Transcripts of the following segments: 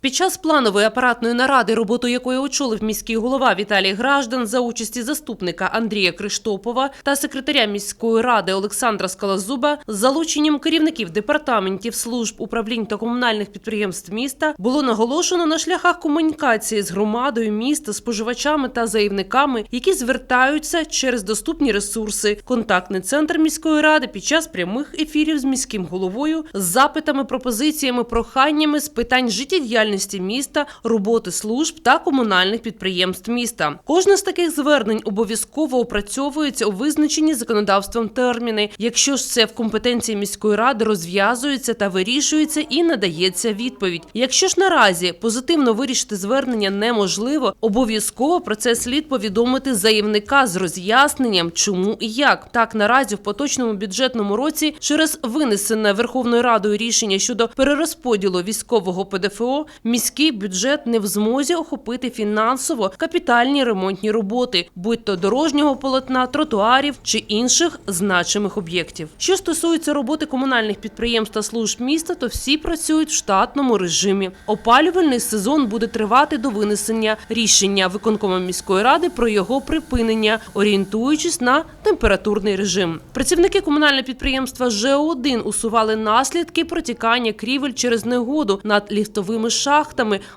Під час планової апаратної наради, роботу якої очолив міський голова Віталій Граждан за участі заступника Андрія Криштопова та секретаря міської ради Олександра Скалазуба з залученням керівників департаментів служб управлінь та комунальних підприємств міста було наголошено на шляхах комунікації з громадою міста, споживачами та заявниками, які звертаються через доступні ресурси. Контактний центр міської ради під час прямих ефірів з міським головою з запитами, пропозиціями, проханнями з питань життєдіяльності міста, роботи служб та комунальних підприємств міста. Кожне з таких звернень обов'язково опрацьовується у визначені законодавством терміни. Якщо ж це в компетенції міської ради розв'язується та вирішується і надається відповідь. Якщо ж наразі позитивно вирішити звернення неможливо, обов'язково про це слід повідомити заявника з роз'ясненням, чому і як. Так наразі в поточному бюджетному році через винесене Верховною Радою рішення щодо перерозподілу військового ПДФО міський бюджет не в змозі охопити фінансово капітальні ремонтні роботи, будь то дорожнього полотна, тротуарів чи інших значимих об'єктів. Що стосується роботи комунальних підприємств та служб міста, то всі працюють в штатному режимі. Опалювальний сезон буде тривати до винесення рішення виконкомом міської ради про його припинення, орієнтуючись на температурний режим. Працівники комунального підприємства ЖО1 усували наслідки протікання крівель через негоду над ліфтовими шахтами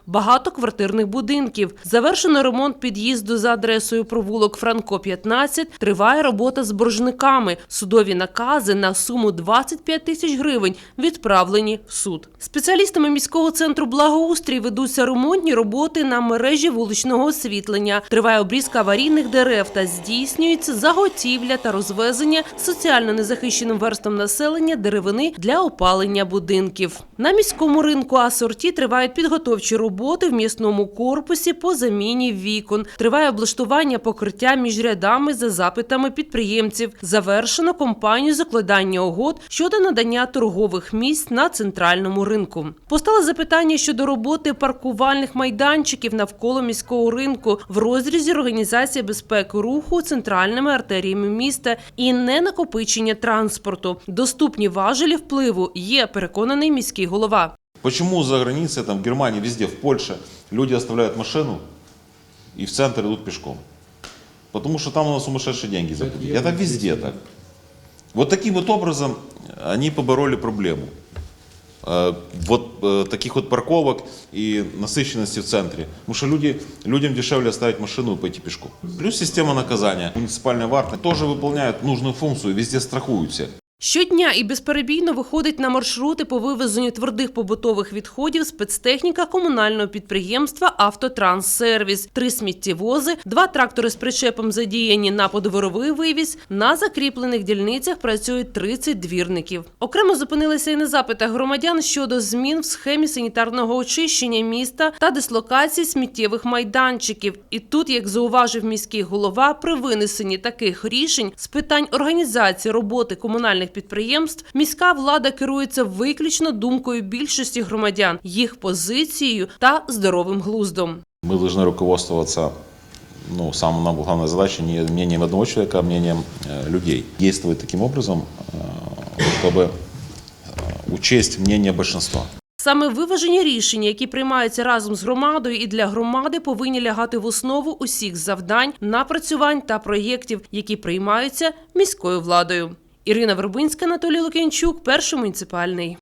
багатоквартирних будинків. Завершено ремонт під'їзду за адресою провулок Франко 15. Триває робота з боржниками. Судові накази на суму 25 тисяч гривень відправлені в суд. Спеціалістами міського центру благоустрій ведуться ремонтні роботи на мережі вуличного освітлення. Триває обрізка аварійних дерев та здійснюється заготівля та розвезення соціально незахищеним верствам населення деревини для опалення будинків. На міському ринку асорті тривають підготовчі роботи в м'ясному корпусі по заміні вікон. Триває облаштування покриття між рядами за запитами підприємців. Завершено компанію закладання угод щодо надання торгових місць на центральному ринку. Постало запитання щодо роботи паркувальних майданчиків навколо міського ринку в розрізі організації безпеки руху центральними артеріями міста і ненакопичення транспорту. Доступні важелі впливу є переконаний міський голова. Почему за границей, там, в Германии, везде, в Польше, люди оставляют машину и в центр идут пешком? Потому что там у нас сумасшедшие деньги заплатить. Это везде так. Вот таким вот образом они побороли проблему. Э, Вот э, таких вот парковок и насыщенности в центре. Потому что люди, людям дешевле оставить машину и пойти пешком. Плюс система наказания. Муниципальная варта тоже выполняет нужную функцию, везде страхуют всех. Щодня і безперебійно виходить на маршрути по вивезенню твердих побутових відходів спецтехніка комунального підприємства «Автотранссервіс». Три сміттєвози, два трактори з причепом задіяні на подворовий вивіз. На закріплених дільницях працюють 30 двірників. Окремо зупинилися і на запитах громадян щодо змін в схемі санітарного очищення міста та дислокації сміттєвих майданчиків. І тут, як зауважив міський голова, при винесенні таких рішень з питань організації роботи комунальних підприємств міська влада керується виключно думкою більшості громадян, їх позицією та здоровим глуздом. Мы должны руководствоваться, ну, самая нам главная задача не мнением одного человека, а мнением э, людей. Действовать таким образом, э, чтобы э, учесть мнение большинства. Саме виважені рішення, які приймаються разом з громадою і для громади, повинні лягати в основу усіх завдань, напрацювань та проєктів, які приймаються міською владою. Ірина Вербинська, Анатолій Лук'янчук, перший муніципальний.